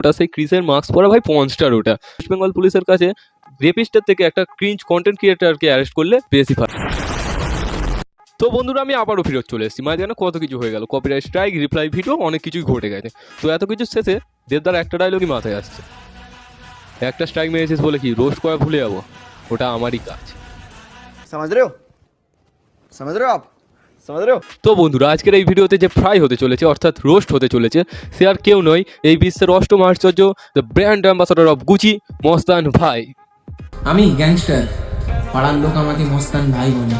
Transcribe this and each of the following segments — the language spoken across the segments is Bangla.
ওটা সেই ক্রিসের মাস্ক পরা ভাই পঞ্চটার ওটা। ওয়েস্ট বেঙ্গল পুলিশের কাছে রেপিস্টার থেকে একটা ক্রিঞ্জ কন্টেন্ট ক্রিয়েটারকে অ্যারেস্ট করলে বেশি ভালো তো বন্ধুরা, আমি আবারও ফিরত চলে এসেছি। মাঝে যেন কত কিছু হয়ে গেল। কপিরাইট স্ট্রাইক রিপ্লাই ভিডিও অনেক কিছুই ঘটে গেছে। তো এত কিছু শেষে দেবদার একটা ডায়লগই মাথায় আসছে। একটা স্ট্রাইক মেরেছিস বলে কি? রোস্ট করা ভুলে যাব। ওটা আমারই কাজ। সমাজ রে সমাজ রে আপ समझ रहे हो তো বন্ধুরা আজকের এই ভিডিওতে যে ফ্রাই হতে চলেছে অর্থাৎ রোস্ট হতে চলেছে সে আর কেউ নয় এই বিশ্বের অষ্টম আশ্চর্য the brand ambassador of Gucci মস্তান ভাই আমি গ্যাংস্টার পাড়ার লোক আমাকে মস্তান ভাই বলে।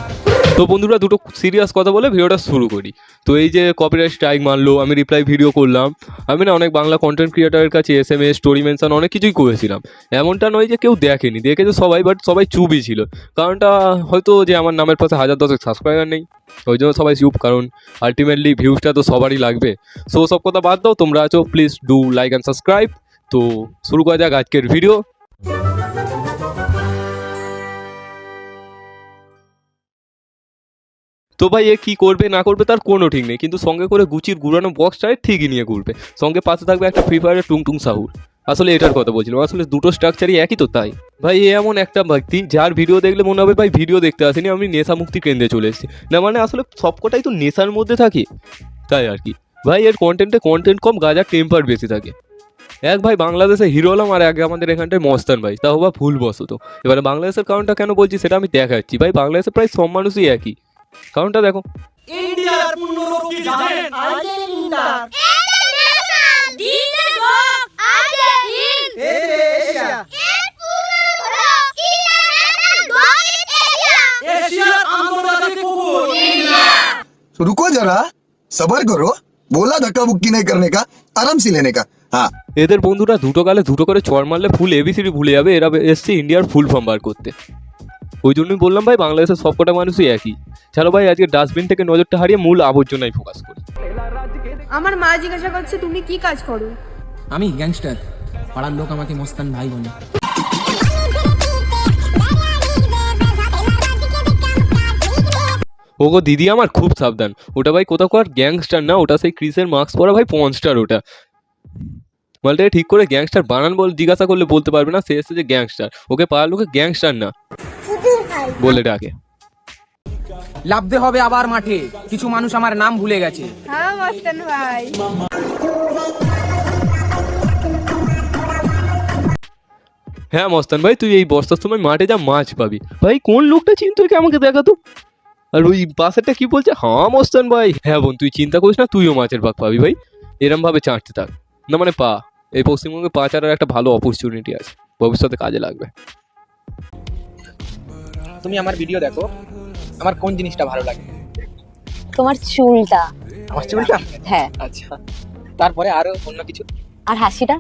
তো বন্ধুরা, দুটো সিরিয়াস কথা বলে ভিডিওটা শুরু করি। তো এই যে কপিরাইট স্ট্রাইক মারলো, আমি রিপ্লাই ভিডিও করলাম। আমি না অনেক বাংলা কন্টেন্ট ক্রিয়েটারের কাছে S M S story mention অনেক কিছুই করেছিলাম। এমনটা নয় যে কেউ দেখেনি, দেখেছে সবাই বাট সবাই চুপই ছিল। কারণটা হয়তো যে আমার নামের পাশে হাজার দশেক সাবস্ক্রাইবার নেই, ওই জন্য সবাই চুপ। কারণ আলটিমেটলি ভিউজটা তো সবারই লাগবে। সো সব কথা বাদ দাও, তোমরা আছো please do like and subscribe তো শুরু করা যাক আজকের ভিডিও তো ভাই, এ কী করবে, না করবে তার কোনো ঠিক নেই। কিন্তু সঙ্গে করে গুচির গুড়ানো বক্সটায় ঠিকই নিয়ে ঘুরবে। সঙ্গে পাশে থাকবে একটা ফ্রি ফায়ারের টুংটুং সাহুর। আসলে এটার কথা বলছিলাম আসলে দুটো স্ট্রাকচারই একই তো তাই। ভাই, এ এমন একটা ব্যক্তি, যার ভিডিও দেখলে মনে হবে, ভাই ভিডিও দেখতে আসেনি, আমি নেশা মুক্তি কেন্দ্রে চলে এসেছি। না মানে আসলে সবকটাই তো নেশার মধ্যে থাকি। তাই আর কি। ভাই, এর কন্টেন্টে কন্টেন্ট কম, গাজার টেম্পার বেশি থাকে। এক ভাই বাংলাদেশে হিরো হলাম আর এক আমাদের এখানটায় মস্তান ভাই। তাও বা ভুল বসতো এবারে বাংলাদেশের কারণটা কেন বলছি, সেটা আমি দেখাচ্ছি। ভাই বাংলাদেশে প্রায় সব মানুষই একই। কারণটা দেখো रुको जरा सबर करो बोला धक्का बुक्की नहीं करने का आराम से लेने का हाँ এদের বন্ধুরা দুটো গালে দুটো করে চড় মারলে ফুল এবিসিডি ভুলে যাবে এরা এসছে ইন্ডিয়ার ফুল ফর্ম বার করতে ওই জন্যই বললাম ভাই বাংলাদেশের সবকটা মানুষই একই। চলো ভাই আজকে ডাস্টবিন থেকে নজরটা হারিয়ে মূল আবর্জনায় ফোকাস করি। আমার মা জিজ্ঞাসা করছে তুমি কি কাজ করো? আমি গ্যাংস্টার। পাড়ার লোক আমাকে মস্তান ভাই বলে। ওগো দিদি আমার খুব সাবধান। ওটা ভাই কোথাও আর গ্যাংস্টার না ওটা সেই ক্রিসের মাস্ক পরা ভাই পনস্টার ওটা। মালটাকে ঠিক করে গ্যাংস্টার বানান বল জিজ্ঞাসা করলে বলতে পারবে না সে এসেছে যে গ্যাংস্টার। ওকে পাড়ার লোকে গ্যাংস্টার না। বলে ডাকে। লাভতে হবে আবার মাঠে। কিছু মানুষ আমার নাম ভুলে গেছে। হ্যাঁ মস্তান ভাই। হ্যাঁ মস্তান ভাই তুই এই বর্ষার সময় মাঠে যা মাছ পাবি। ভাই কোন লোকটা চিনতো একে আমাকে দেখাতো আর ওই পাশেরটা কি বলছে? হ্যাঁ মস্তান ভাই। হ্যাঁ বোন তুই চিন্তা করিস না তুইও মাছের ভাগ পাবি ভাই। এরম ভাবে চাঁটতে থাক। না মানে পা এই পশ্চিমবঙ্গে পা চাটার একটা ভালো অপরচুনিটি আছে। ভবিষ্যতে কাজে লাগবে। তুমি আমার ভিডিও দেখো আমার কোন জিনিসটা ভালো লাগে? তোমার চুলটা। আমার চুলটা? হ্যাঁ। আচ্ছা। তারপরে আরও অন্য কিছু? আর হাসিটা?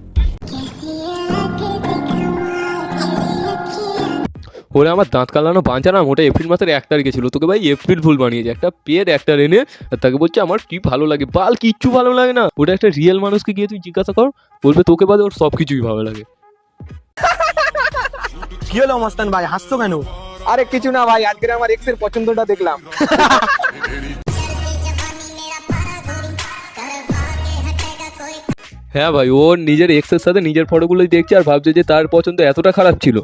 ওরে আমার দাঁত কালানো বাঁচালাম ওটা এপ্রিল মাসের এক তারিখে ছিল। তোকে ভাই এপ্রিল ফুল বানিয়েছে। একটা পেয়ের একটা এনে আর তাকে বলছে আমার কি ভালো লাগে? বাল কিচ্ছু ভালো লাগে না। ওটা একটা রিয়েল মানুষকে গিয়ে তুই জিজ্ঞাসা কর বলবে তোকে বাদে ওর সব কিছুই ভালো লাগে। কি হলো মস্তান ভাই? হাসছো কেন? আরে কিছু না ভাই আজকে আমার এক্সের পছন্দটা দেখলাম। হ্যাঁ ভাই ওর নিজের এক্সের সাথে নিজের ফটোগুলোই দেখছে আর ভাবছে যে তার পছন্দ এতটা খারাপ ছিল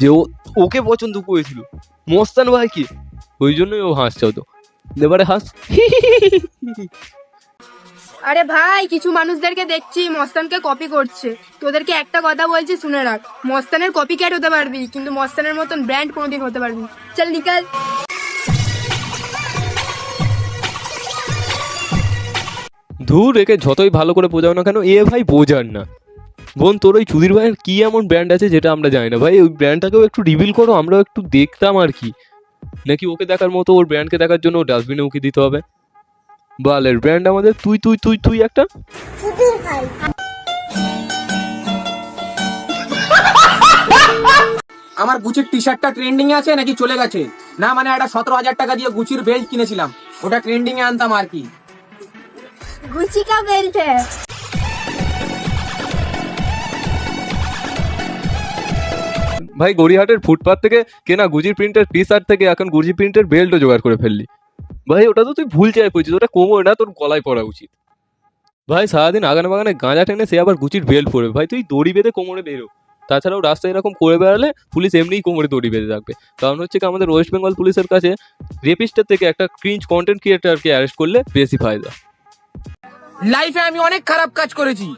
যে ও, ওকে পছন্দ করেছিল। মস্তান ভাই কি? ওই জন্যই ও হাসছে তো এবারে হাস। আরে ভাই, কিছু মানুষদেরকে দেখছি, মস্তানকে কপি করছে। তোদেরকে একটা কথা বলছি, শুনে রাখ। মস্তানের কপি ক্যাট হতে পারবি, কিন্তু মস্তানের মতন ব্র্যান্ড কোনোদিন হতে পারবি চল, নিকাল। ধুর, একে যতই ভালো করে বোঝাও না কেন, এ ভাই বোঝার না। বোন, তোর ওই চুদির ভাইয়ের কি এমন ব্র্যান্ড আছে যেটা আমরা জানি না? ভাই, ওই ব্র্যান্ডটাকেও একটু রিভিল করো, আমরাও একটু দেখতাম আর কি। নাকি ওকে দেখার মতো, ওর ব্র্যান্ডকে দেখার জন্য ডাস্টবিনে উকি দিতে হবে? বালের ব্র্যান্ড আমাদের তুই তুই তুই তুই একটা। আমার গুচির টি শার্টটা ট্রেন্ডিং এ আছে নাকি চলে গেছে? না মানে একটা সতেরো হাজার টাকা দিয়ে গুচির বেল্ট কিনেছিলাম। ওটা ট্রেন্ডিং এ আনতাম আর কি। গুচি কা বেল্ট ভাই গড়িয়াহাটের ফুটপাথ থেকে কেনা গুজি প্রিন্টের টি শার্ট থেকে এখন গুজি প্রিন্টের বেল্টও জোগাড় করে ফেললি। ভাই, ওটা তো তুই ভুল চাই করছিস ওটা কোমর না, তোর গলায় পড়া উচিত। ভাই, সারাদিন আগানে বাগানে গাঁজা টেনে সে আবার গুচির বেল পড়বে। ভাই, তুই দড়ি বেঁধে কোমরে বেরো। তাছাড়াও রাস্তায় এরকম করে বেড়ালে পুলিশ এমনিই কোমরে দড়ি বেঁধে রাখবে। কারণ হচ্ছে কি, আমাদের ওয়েস্ট বেঙ্গল পুলিশের কাছে রেপিস্টার থেকে একটা ক্রিঞ্চ কন্টেন্ট ক্রিয়েটারকে অ্যারেস্ট করলে বেশি ফায়দা। লাইফে আমি অনেক খারাপ কাজ করেছি,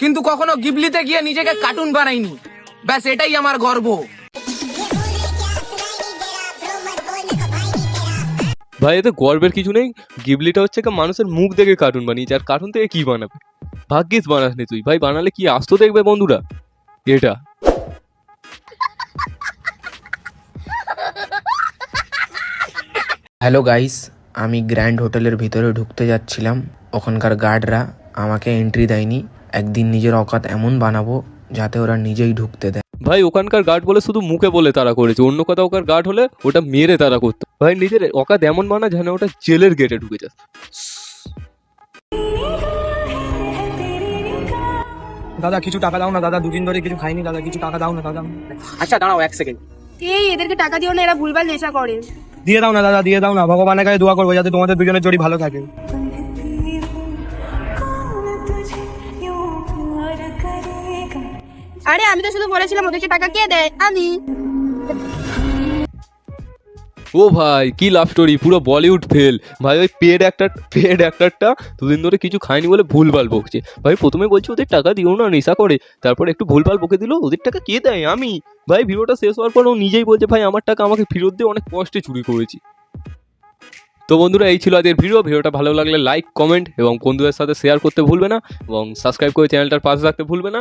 কিন্তু কখনো গিবলিতে গিয়ে নিজেকে কার্টুন বানাইনি। ব্যাস, এটাই আমার গর্ব। ভাই, এতে গর্বের কিছু নেই। গিবলিটা হচ্ছে মানুষের মুখ দেখে কার্টুন বানিয়েছে, আর কার্টুন থেকে কি বানাবে? ভাগ্যিস বানাসনি তুই। ভাই, বানালে কি আসতো দেখবে বন্ধুরা? এটা। হ্যালো গাইস আমি গ্র্যান্ড হোটেলের ভিতরে ঢুকতে যাচ্ছিলাম। ওখানকার গার্ডরা আমাকে এন্ট্রি দেয়নি। একদিন নিজের অকাত এমন বানাবো, যাতে ওরা নিজেই ঢুকতে দেয়। ভাই ওখানকার গার্ড বলে শুধু মুখে বলে তারা করেছে। অন্য কথা ওখান গার্ড হলে ওটা মেরে তারা করতো। ভাই নিজের অকাত এমন বানা যেন ওটা জেলের গেটে ঢুকে যায়। দাদা কিছু টাকা দাও না দাদা দুদিন ধরে কিছু খাইনি দাদা কিছু টাকা দাও না দাদা। আচ্ছা দাঁড়াও এক সেকেন্ড এই এদেরকে টাকা দিও না এরা ভুলভাল নেশা করে। দিয়ে দাও না দাদা দিয়ে দাও না। ভগবানের কাছে দোয়া করব যাতে তোমাদের দুজনের জড়ি ভালো থাকে। আরে, আমি তো শুধু বলেছিলাম ওদেরকে টাকা কে দেয়? আমি ও ভাই, কি লাভ স্টোরি পুরো বলিউড ফেল ভাই, ওই পেড অ্যাক্টার পেড অ্যাক্টারটা দুদিন ধরে কিছু খায়নি বলে ভুলভাল বকছে। ভাই, প্রথমে বলছে ওদের টাকা দিও না, নেশা করে। তারপর একটু ভুলভাল বকে দিল, ওদের টাকা কে দেয়? আমি? ভাই, ভিডিওটা শেষ হওয়ার পর ও নিজেই বলছে, ভাই, আমার টাকা আমাকে ফেরত দিয়ে অনেক কষ্টে চুরি করেছি। তো বন্ধুরা, এই ছিল আজকের ভিডিও ভিডিওটা ভালো লাগলে লাইক কমেন্ট এবং বন্ধুদের সাথে শেয়ার করতে ভুলবে না এবং সাবস্ক্রাইব করে চ্যানেলটার পাশে রাখতে ভুলবে না।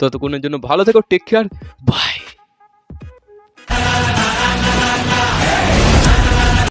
ততক্ষণের জন্য ভালো থেকো টেক কেয়ার বাই